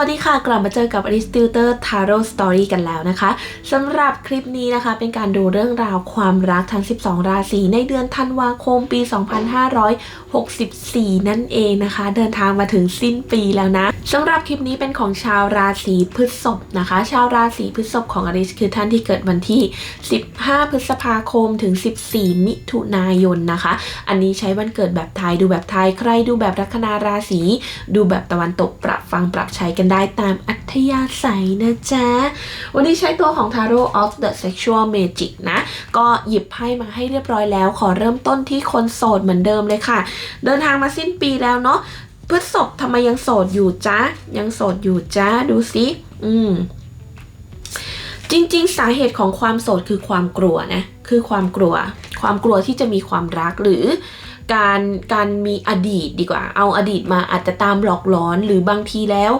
วัสดีค่ะ กลับมาเจอกับ a r i s t i l t e r Tarot Story กันแล้วนะคะสำหรับคลิปนี้นะคะ เป็นการดูเรื่องราวความรักทั้ง 12 ราศีในเดือนธันวาคมปี 2564 นั่นเองนะคะ เดินทางมาถึงสิ้นปีแล้วนะสำหรับคลิปนี้เป็นของชาวราศีพฤษภนะคะ ชาวราศีพฤษภของอริสคือท่านที่เกิดวันที่ 15 พฤษภาคมถึง 14 มิถุนายนนะคะ อันนี้ใช้วันเกิดแบบไทยดูแบบไทยใครดูแบบลัคนาราศีดูแบบตะวันตกปรับฟังปรับใช้กันได้ตามอัธยาศัยนะจ๊ะ วันนี้ใช้ตัวของ Tarot of the Sexual Magic นะ ก็หยิบไพ่มาให้เรียบร้อยแล้ว ขอเริ่มต้นที่คนโสดเหมือนเดิมเลยค่ะ เดินทางมาสิ้นปีแล้วเนาะพฤษภทำไมยังโสดอยู่จ๊ะ ยังโสดอยู่จ๊ะ ดูสิอืมจริงๆ สาเหตุของความโสดคือความกลัวนะ คือความกลัว ความกลัวที่จะมีความรักหรือ การการมีอดีตดีกว่า เอาอดีตมาอาจจะตามหลอกหลอนหรือบางทีแล้ว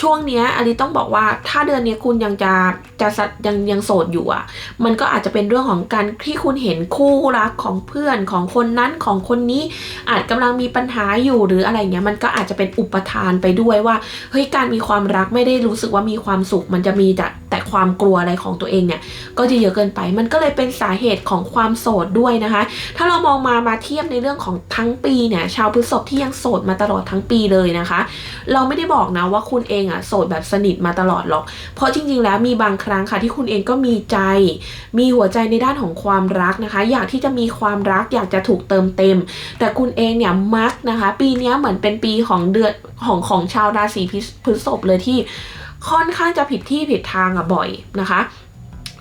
ช่วงเนี้ยอลิต้องบอกว่าถ้าเดือนนี้คุณยังจะจะสะยังยังโสดอยู่อะ มันก็อาจจะเป็นเรื่องของการที่คุณเห็นคู่รักของเพื่อนของคนนั้นของคนนี้อาจกำลังมีปัญหาอยู่หรืออะไรเงี้ยมันก็อาจจะเป็นอุปทานไปด้วยว่าเฮ้ยการมีความรักไม่ได้รู้สึกว่ามีความสุข มันจะมีแต่ ความกลัวอะไรของตัวเองเนี่ยก็จะเยอะเกินไป มันก็เลยเป็นสาเหตุของความโสดด้วยนะคะ ถ้าเรามองมามาเทียบในเรื่องของทั้งปีเนี่ยชาวพฤษภที่ยังโสดมาตลอดทั้งปีเลยนะคะ เราไม่ได้บอกนะว่าคุณเองอะโสดแบบสนิทมาตลอดหรอก เพราะจริงๆ แล้วมีบางครั้งค่ะที่คุณเองก็มีใจ มีหัวใจในด้านของความรักนะคะ อยากที่จะมีความรักอยากจะถูกเติมเต็ม แต่คุณเองเนี่ยมักนะคะ ปีนี้เหมือนเป็นปีของเดือนของของชาวราศีพฤษภเลยที่ ค่อนข้างจะผิดที่ผิดทางอะบ่อยนะคะ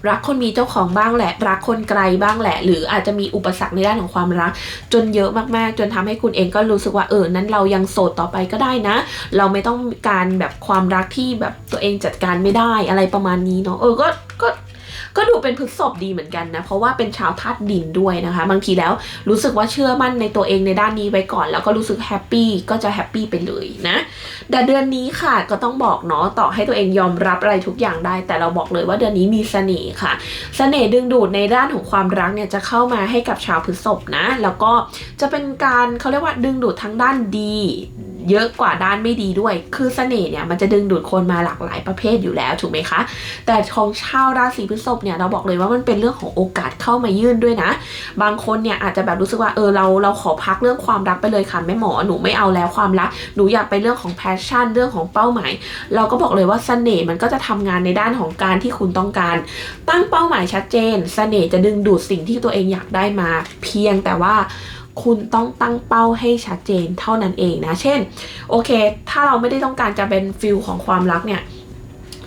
รักคนมีเจ้าของบ้างแหละ รักคนไกลบ้างแหละ หรืออาจจะมีอุปสรรคในด้านของความรัก จนเยอะมากๆ จนทำให้คุณเองก็รู้สึกว่าเออนั้นเรายังโสดต่อไปก็ได้นะ เราไม่ต้องการแบบความรักที่แบบตัวเองจัดการไม่ได้อะไรประมาณนี้เนาะเออก็ก็ ก็ดูเป็นพฤษภดีเหมือนกันนะ เพราะว่าเป็นชาวธาตุดินด้วยนะคะ บางทีแล้วรู้สึกว่าเชื่อมั่นในตัวเองในด้านนี้ไว้ก่อน แล้วก็รู้สึกแฮปปี้ก็จะแฮปปี้ไปเลยนะ แต่เดือนนี้ค่ะก็ต้องบอกเนาะต่อให้ตัวเองยอมรับอะไรทุกอย่างได้ แต่เราบอกเลยว่าเดือนนี้มีเสน่ห์ค่ะ เสน่ห์ดึงดูดในด้านของความรักเนี่ยจะเข้ามาให้กับชาวพฤษภนะ แล้วก็จะเป็นการเขาเรียกว่าดึงดูดทั้งด้านดีเยอะกว่าด้านไม่ดีด้วย คือเสน่ห์เนี่ยมันจะดึงดูดคนมาหลากหลายประเภทอยู่แล้วถูกไหมคะ แต่ของชาวราศีพฤษภเนี่ยเราบอกเลยว่ามันเป็นเรื่องของโอกาสเข้ามายื่นด้วยนะ บางคนเนี่ยอาจจะแบบรู้สึกว่าเออเราเราขอพักเรื่องความรักไปเลยค่ะแม่หมอหนูไม่เอาแล้วความรักหนูอยากไปเรื่องของแพชชั่นเรื่องของเป้าหมาย เราก็บอกเลยว่าเสน่ห์มันก็จะทำงานในด้านของการที่คุณต้องการ ตั้งเป้าหมายชัดเจนเสน่ห์จะดึงดูดสิ่งที่ตัวเองอยากได้มา เพียงแต่ว่า คุณต้องตั้งเป้าให้ชัดเจนเท่านั้นเองนะ เช่น โอเค ถ้าเราไม่ได้ต้องการจะเป็นฟิลของความรักเนี่ย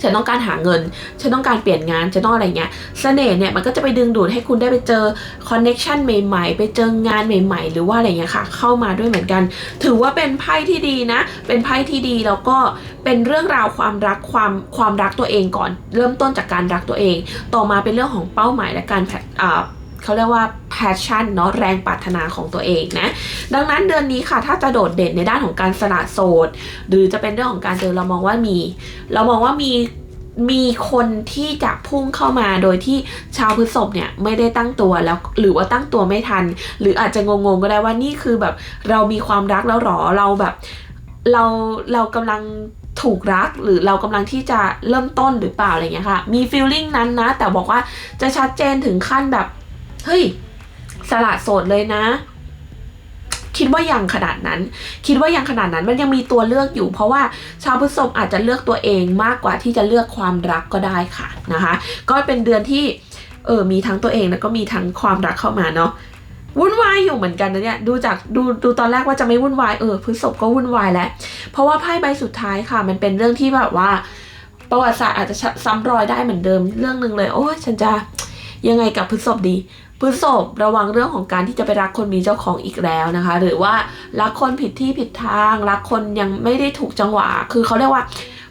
ฉันต้องการหาเงิน ฉันต้องการเปลี่ยนงาน ฉันต้องอะไรเงี้ยเสน่ห์เนี่ยมันก็จะไปดึงดูดให้คุณได้ไปเจอคอนเน็ชันใหม่ๆ ไปเจองานใหม่ ๆ หรือว่าอะไรเงี้ยค่ะ เข้ามาด้วยเหมือนกัน ถือว่าเป็นไพ่ที่ดีนะ เป็นไพ่ที่ดีแล้วก็เป็นเรื่องราวความรักความความรักตัวเองก่อน เริ่มต้นจากการรักตัวเอง ต่อมาเป็นเรื่องของเป้าหมายและการแพอ่า เขาเรียกว่า passion เนาะแรงปรารถนาของตัวเองนะ ดังนั้นเดือนนี้ค่ะ ถ้าจะโดดเด่นในด้านของการสละโสด หรือจะเป็นเรื่องของการเจอเรามองว่ามี เรามองว่ามีมีคนที่จะพุ่งเข้ามาโดยที่ชาวพฤษภเนี่ยไม่ได้ตั้งตัวแล้วหรือว่าตั้งตัวไม่ทัน หรืออาจจะงงๆก็ได้ว่านี่คือแบบเรามีความรักแล้วหรอเราแบบเราเรากำลังถูกรักหรือเรากำลังที่จะเริ่มต้นหรือเปล่าอะไรเงี้ยค่ะ มีฟีลลิ่งนั้นนะ แต่บอกว่าจะชัดเจนถึงขั้นแบบ เฮ้ยสละโสดเลยนะ คิดว่ายังขนาดนั้น คิดว่ายังขนาดนั้นมันยังมีตัวเลือกอยู่ เพราะว่าชาวพฤษภอาจจะเลือกตัวเองมากกว่าที่จะเลือกความรักก็ได้ค่ะนะคะ ก็เป็นเดือนที่เออมีทั้งตัวเองแล้วก็มีทั้งความรักเข้ามาเนาะวุ่นวายอยู่เหมือนกันนะเนี่ยดูจากดูดูตอนแรกว่าจะไม่วุ่นวายเออพฤษภก็วุ่นวายแล้ว เพราะว่าไพ่ใบสุดท้ายค่ะ มันเป็นเรื่องที่แบบว่า ประวัติศาสตร์อาจจะซ้ำรอยได้เหมือนเดิมเรื่องหนึ่งเลย โอ้ยฉันจะ ยังไงกับพฤษภดีพฤษภระวังเรื่องของการที่จะไปรักคนมีเจ้าของอีกแล้วนะคะ หรือว่ารักคนผิดที่ผิดทางรักคนยังไม่ได้ถูกจังหวะ คือเขาเรียกว่า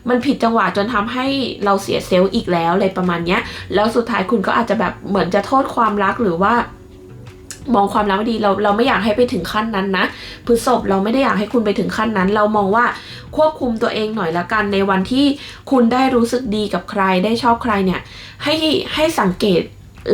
มันผิดจังหวะจนทำให้เราเสียเซลล์อีกแล้วอะไรประมาณเนี้ย แล้วสุดท้ายคุณก็อาจจะแบบเหมือนจะโทษความรักหรือว่ามองความรักไม่ดีเราเราไม่อยากให้ไปถึงขั้นนั้นนะพฤษภเราไม่ได้อยากให้คุณไปถึงขั้นนั้น เรามองว่าควบคุมตัวเองหน่อยละกันในวันที่คุณได้รู้สึกดีกับใครได้ชอบใครเนี่ย ให้ให้สังเกต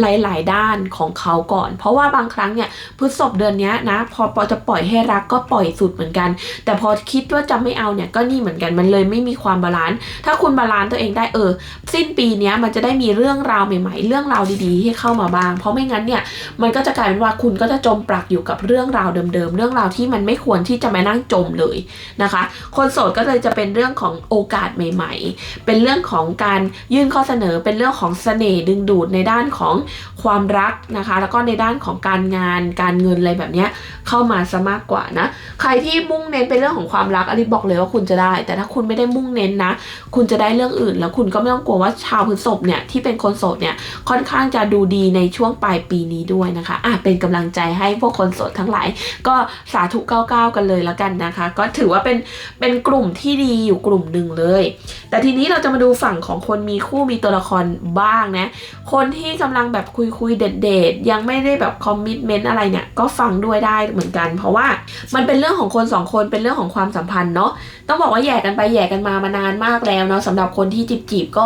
หลายๆ ด้านของเขาก่อน เพราะว่าบางครั้งเนี่ยพฤษภเดือนนี้นะ พอปอจะปล่อยให้รักก็ปล่อยสุดเหมือนกัน แต่พอคิดว่าจะไม่เอาเนี่ยก็นี่เหมือนกันมันเลยไม่มีความบาลานซ์ถ้าคุณบาลานซ์ตัวเองได้เออ สิ้นปีนี้มันจะได้มีเรื่องราวใหม่ ๆ เรื่องราวดีๆให้เข้ามาบ้าง เพราะไม่งั้นเนี่ยมันก็จะกลายเป็นว่าคุณก็จะจมปลักอยู่กับเรื่องราวเดิมๆเรื่องราวที่มันไม่ควรที่จะมานั่งจมเลยนะคะ คนโสดก็เลยจะเป็นเรื่องของโอกาสใหม่ ๆ เป็นเรื่องของการยื่นข้อเสนอเป็นเรื่องของเสน่ห์ดึงดูดในด้านของความรักนะคะ แล้วก็ในด้านของการงานการเงินอะไรแบบนี้เข้ามาซะมากกว่านะ ใครที่มุ่งเน้นเป็นเรื่องของความรักอลิบอกเลยว่าคุณจะได้ แต่ถ้าคุณไม่ได้มุ่งเน้นนะ คุณจะได้เรื่องอื่น แล้วคุณก็ไม่ต้องกลัวว่าชาวพฤษภเนี่ยที่เป็นคนโสดเนี่ยค่อนข้างจะดูดีในช่วงปลายปีนี้ด้วยนะคะอะเป็นกำลังใจให้พวกคนโสดทั้งหลาย ก็สาธุ99กันเลยแล้วกันนะคะ ก็ถือว่าเป็นเป็นกลุ่มที่ดีอยู่กลุ่มหนึ่งเลย แต่ทีนี้เราจะมาดูฝั่งของคนมีคู่มีตัวละครบ้างนะ คนที่กำลังแบบคุยคุยๆเด็ดยังไม่ได้แบบคอมมิชเมนต์อะไรเนี่ยก็ฟังด้วยได้เหมือนกัน เพราะว่ามันเป็นเรื่องของคนสองคนเป็นเรื่องของความสัมพันธ์เนาะต้องบอกว่าแย่กันไปแย่กันมามานานมากแล้วเนาะสำหรับคนที่จีบจีบก็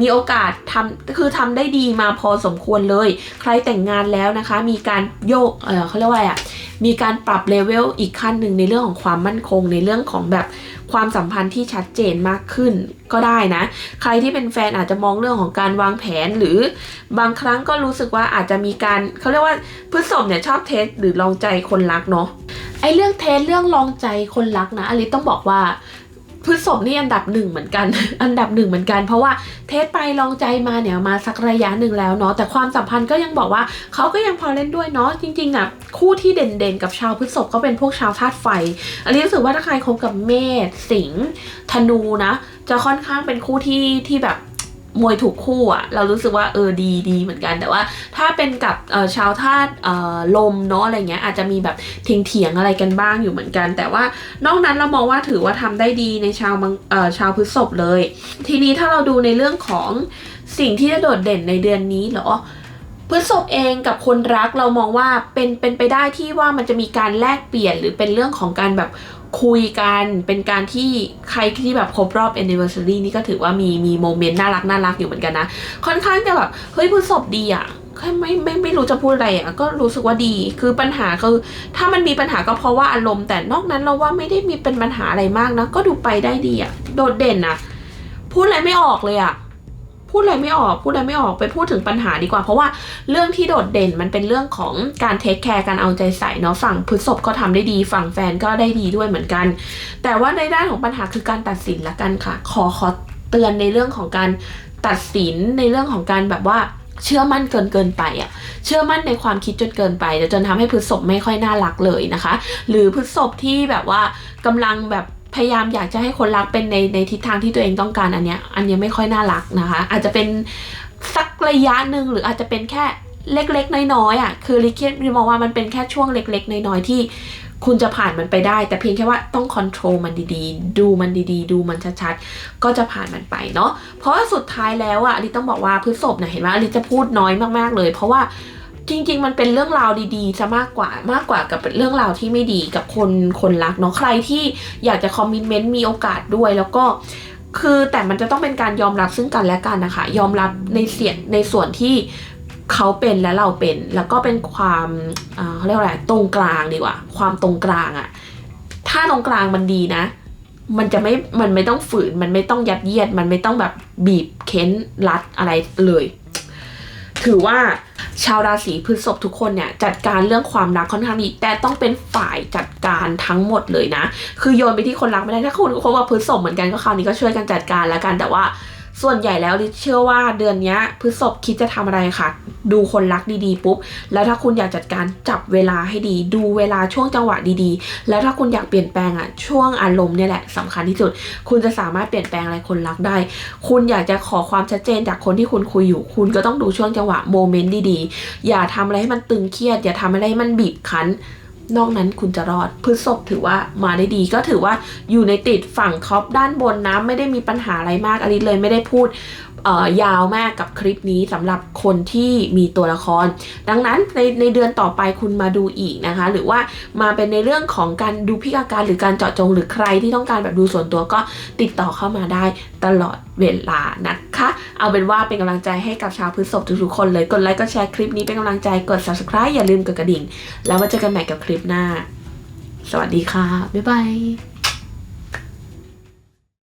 มีโอกาสทำคือทำได้ดีมาพอสมควรเลย ใครแต่งงานแล้วนะคะ มีการโยกเออเขาเรียกว่าอะไรอะมีการปรับเลเวลอีกขั้นหนึ่งในเรื่องของความมั่นคงในเรื่องของแบบ ความสัมพันธ์ที่ชัดเจนมากขึ้นก็ได้นะ ใครที่เป็นแฟนอาจจะมองเรื่องของการวางแผนหรือบางครั้งก็รู้สึกว่าอาจจะมีการเขาเรียกว่าพฤษภเนี่ยชอบเทสหรือลองใจคนรักเนาะไอเรื่องเทสเรื่องลองใจคนรักนะอลิซต้องบอกว่า พฤษภนี่อันดับหนึ่งเหมือนกัน อันดับหนึ่งเหมือนกัน เพราะว่าเทสไปลองใจมาเนี่ยมาสักระยะหนึ่งแล้วเนาะแต่ความสัมพันธ์ก็ยังบอกว่าเขาก็ยังพอเล่นด้วยเนาะจริงๆอะคู่ที่เด่นๆ กับชาวพฤษภก็เป็นพวกชาวธาตุไฟ อันนี้รู้สึกว่าถ้าใครคบกับเมษสิงห์ธนูนะ จะค่อนข้างเป็นคู่ที่ที่แบบ มวยถูกคู่อะเรารู้สึกว่าเออดีดีเหมือนกัน แต่ว่าถ้าเป็นกับชาวธาตุลมเนาะอะไรเงี้ยอาจจะมีแบบเถียงเถียงอะไรกันบ้างอยู่เหมือนกัน แต่ว่านอกนั้นเรามองว่าถือว่าทำได้ดีในชาวชาวพฤษภเลย ทีนี้ถ้าเราดูในเรื่องของสิ่งที่จะโดดเด่นในเดือนนี้เหรอพฤษภเองกับคนรักเรามองว่าเป็นเป็นไปได้ที่ว่ามันจะมีการแลกเปลี่ยนหรือเป็นเรื่องของการแบบ คุยกันเป็นการที่ใครที่แบบครบรอบ anniversary นี่ก็ถือว่ามีมีโมเมนต์น่ารักน่ารักอยู่เหมือนกันนะ ค่อนข้างจะแบบ เฮ้ยพฤษภดีอะค่ไม่ไม่ไม่รู้จะพูดอะไรอะก็รู้สึกว่าดี คือปัญหาคือ ถ้ามันมีปัญหาก็เพราะว่าอารมณ์ แต่นอกนั้นเราว่าไม่ได้มีเป็นปัญหาอะไรมากนะ ก็ดูไปได้ดีอะโดดเด่นอะพูดอะไรไม่ออกเลยอะ พูดอะไรไม่ออกพูดอะไรไม่ออกไปพูดถึงปัญหาดีกว่า เพราะว่าเรื่องที่โดดเด่นมันเป็นเรื่องของการเทคแคร์การเอาใจใส่เนาะฝั่งพฤษภก็ทำได้ดี ฝั่งแฟนก็ได้ดีด้วยเหมือนกัน แต่ว่าในด้านของปัญหาคือการตัดสินละกันค่ะ ขอขอเตือนในเรื่องของการตัดสินในเรื่องของการแบบว่าเชื่อมั่นเกินเกินไปอะ่ะ เชื่อมั่นในความคิดจนเกินไปจะจนทำให้พฤษภไม่ค่อยน่ารักเลยนะคะ หรือพฤษภที่แบบว่ากำลังแบบ พยายามอยากจะให้คนรักเป็นในในทิศทางที่ตัวเองต้องการอันเนี้ยอันเนี้ยไม่ค่อยน่ารักนะคะ อาจจะเป็นสักระยะหนึ่งหรืออาจจะเป็นแค่เล็กๆ น้อยๆอะคือลิคิดมองว่ามันเป็นแค่ช่วงเล็ก ๆ น้อยๆที่คุณจะผ่านมันไปได้ แต่เพียงแค่ว่าต้องคอนโทรลมันดีๆ ดูมันดีๆ ดูมันชัดๆ ก็จะผ่านมันไปเนาะเพราะว่าสุดท้ายแล้วอะอลิต้องบอกว่าพฤษภเนี่ยเห็นไหมอลิจะพูดน้อยมากๆเลย เพราะว่า จริง ๆ มันเป็นเรื่องราวดีๆจะมากกว่ามากกว่ากับเรื่องราวที่ไม่ดีกับคนคนรักเนาะใครที่อยากจะคอมมิชเมนต์มีโอกาสด้วยแล้วก็คือแต่มันจะต้องเป็นการยอมรับซึ่งกันและกันนะคะ ยอมรับในเสียงในส่วนที่เขาเป็นและเราเป็น แล้วก็เป็นความอ่าเขาเรียกว่าอะไรตรงกลางดีกว่า ความตรงกลางอะถ้าตรงกลางมันดีนะ มันจะไม่ มันไม่ต้องฝืน มันไม่ต้องยัดเยียด มันไม่ต้องแบบบีบเค้นรัดอะไรเลย ถือว่าชาวราศีพฤษภทุกคนเนี่ยจัดการเรื่องความรักค่อนข้างดีแต่ต้องเป็นฝ่ายจัดการทั้งหมดเลยนะ คือโยนไปที่คนรักไม่ได้ถ้าคุณคบว่าพฤษภเหมือนกันก็คราวนี้ก็ช่วยกันจัดการแล้วกันแต่ว่า ส่วนใหญ่แล้วลิเชื่อว่าเดือนนี้พฤษภคิดจะทำอะไรค่ะ ดูคนรักดีๆปุ๊บ แล้วถ้าคุณอยากจัดการจับเวลาให้ดี ดูเวลาช่วงจังหวะดีๆ แล้วถ้าคุณอยากเปลี่ยนแปลงอะช่วงอารมณ์เนี่ยแหละสำคัญที่สุด คุณจะสามารถเปลี่ยนแปลงอะไรคนรักได้ คุณอยากจะขอความชัดเจนจากคนที่คุณคุยอยู่ คุณก็ต้องดูช่วงจังหวะโมเมนต์ดีๆ อย่าทำอะไรให้มันตึงเครียด อย่าทำอะไรให้มันบีบคั้น นอกนั้นคุณจะรอดพฤษภถือว่ามาได้ดีก็ถือว่าอยู่ในติดฝั่งท็อปด้านบนนะไม่ได้มีปัญหาอะไรมากอลิสเลยไม่ได้พูด ยาวมากกับคลิปนี้สำหรับคนที่มีตัวละคร ดังนั้นในในเดือนต่อไปคุณมาดูอีกนะคะ หรือว่ามาเป็นในเรื่องของการดูพิการการหรือการเจาะจงหรือใครที่ต้องการแบบดูส่วนตัวก็ติดต่อเข้ามาได้ตลอดเวลานะคะ เอาเป็นว่าเป็นกำลังใจให้กับชาวพฤษภทุกๆคนเลยกดไลค์กดแชร์คลิปนี้เป็นกำลังใจกด subscribe อย่าลืมกดกระดิ่ง แล้วมาเจอกันใหม่กับคลิปหน้า สวัสดีค่ะ บ๊ายบาย